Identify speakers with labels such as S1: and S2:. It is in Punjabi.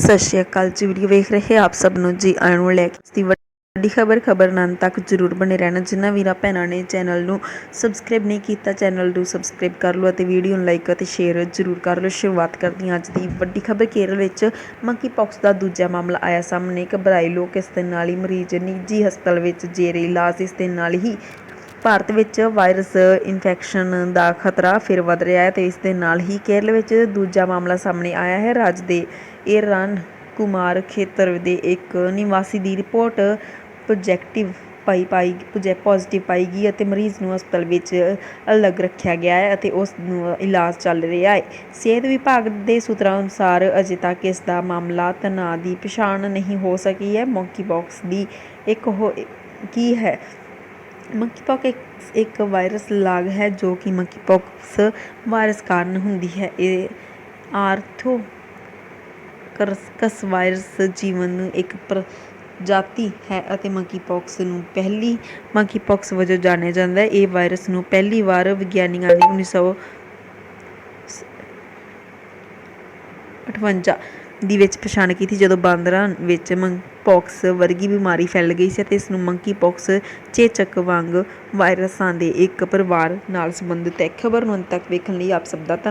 S1: ਸਤਿ ਸ਼੍ਰੀ ਅਕਾਲ ਜੀ, ਵੀਡੀਓ ਵੇਖ ਰਹੇ ਆਪ ਸਭ ਨੂੰ ਜੀ ਆਇਆਂ ਨੂੰ ਲੈ ਕੇ ਦੀ ਵੱਡੀ ਖਬਰ ਖਬਰ ਨਾਲ ਤੱਕ ਜਰੂਰ ਬਣੇ ਰਹਿਣਾ। ਜਿਨ੍ਹਾਂ ਵੀਰਾਂ ਭੈਣਾਂ ਨੇ ਚੈਨਲ ਨੂੰ ਸਬਸਕ੍ਰਾਈਬ ਨਹੀਂ ਕੀਤਾ, ਚੈਨਲ ਨੂੰ ਸਬਸਕ੍ਰਾਈਬ ਕਰ ਲਓ ਅਤੇ ਵੀਡੀਓ ਨੂੰ ਲਾਈਕ ਅਤੇ ਸ਼ੇਅਰ ਜਰੂਰ ਕਰ ਲਓ। ਸ਼ੁਰੂਆਤ ਕਰਦੀ ਹਾਂ ਅੱਜ ਦੀ ਵੱਡੀ ਖਬਰ। ਕੇਰਲ ਵਿੱਚ ਮੰਕੀ ਪੌਕਸ ਦਾ ਦੂਜਾ ਮਾਮਲਾ ਆਇਆ ਸਾਹਮਣੇ। ਘਬਰਾਈ ਲੋਕ ਇਸ ਦੇ ਨਾਲ ਹੀ ਮਰੀਜ਼, ਨਿੱਜੀ ਹਸਪਤਾਲ ਵਿੱਚ ਜੇਰੇ ਇਲਾਜ, ਇਸ ਦੇ ਨਾਲ ਹੀ ਭਾਰਤ ਵਿੱਚ ਵਾਇਰਸ ਇਨਫੈਕਸ਼ਨ ਦਾ ਖਤਰਾ ਫਿਰ ਵਧ ਰਿਹਾ ਹੈ ਤੇ ਇਸ ਦੇ ਨਾਲ ਹੀ ਕੇਰਲ ਵਿੱਚ ਦੂਜਾ ਮਾਮਲਾ ਸਾਹਮਣੇ ਆਇਆ ਹੈ। ਰਾਜ ਦੇ ਏਰਾਨ ਕੁਮਾਰ ਖੇਤਰ ਦੇ ਇੱਕ ਨਿਵਾਸੀ ਦੀ ਰਿਪੋਰਟ ਪੋਜੈਕਟਿਵ ਪਾਈ ਪਾਈ ਪੋਜ਼ਿਟਿਵ ਪਾਈ ਗਈ ਅਤੇ ਮਰੀਜ਼ ਨੂੰ ਹਸਪਤਾਲ ਵਿੱਚ ਅਲੱਗ ਰੱਖਿਆ ਗਿਆ ਹੈ ਅਤੇ ਉਸ ਨੂੰ ਇਲਾਜ ਚੱਲ ਰਿਹਾ ਹੈ। ਸਿਹਤ ਵਿਭਾਗ ਦੇ ਸੂਤਰਾਂ ਅਨੁਸਾਰ ਅਜੇ ਤੱਕ ਇਸ ਦਾ ਮਾਮਲਾ ਤਣਾਅ ਦੀ ਪਛਾਣ ਨਹੀਂ ਹੋ ਸਕੀ ਹੈ। ਮੌਂਕੀ ਬਾਕਸ ਦੀ ਇੱਕ ਹੋ ਕੀ ਹੈ? ਮੰਕੀਪੌਕ ਇੱਕ ਇੱਕ ਵਾਇਰਸ ਲਾਗ ਹੈ ਜੋ ਕਿ ਮੰਕੀਪੌਕਸ ਵਾਇਰਸ ਕਾਰਨ ਹੁੰਦੀ ਹੈ। ਇਹ ਆਰਥੋ ਕਰਸਕਸ ਵਾਇਰਸ ਜੀਵਨ ਨੂੰ ਇੱਕ ਪ੍ਰਜਾਤੀ ਹੈ ਅਤੇ ਮੰਕੀਪੌਕਸ ਨੂੰ ਪਹਿਲੀ ਮੰਕੀਪੌਕਸ ਵਜੋਂ ਜਾਣਿਆ ਜਾਂਦਾ ਹੈ। ਇਹ ਵਾਇਰਸ ਨੂੰ ਪਹਿਲੀ ਵਾਰ ਵਿਗਿਆਨੀਆਂ ਨੇ 1958 ਦੀ ਵਿੱਚ ਪਛਾਣ ਕੀਤੀ ਜਦੋਂ ਬਾਂਦਰਾਂ ਵਿੱਚ ਮੰਕੀਪੌਕਸ ਵਰਗੀ ਬਿਮਾਰੀ ਫੈਲ ਗਈ ਸੀ ਅਤੇ ਇਸ ਨੂੰ ਮੰਕੀਪੌਕਸ ਚੇਚਕ ਵਾਂਗ ਵਾਇਰਸਾਂ ਦੇ ਇੱਕ ਪਰਿਵਾਰ ਨਾਲ ਸੰਬੰਧਿਤ ਹੈ। ਖਬਰ ਨੂੰ ਅੰਤ ਤੱਕ ਵੇਖਣ ਲਈ ਆਪ ਸਭ ਦਾ ਧੰਨ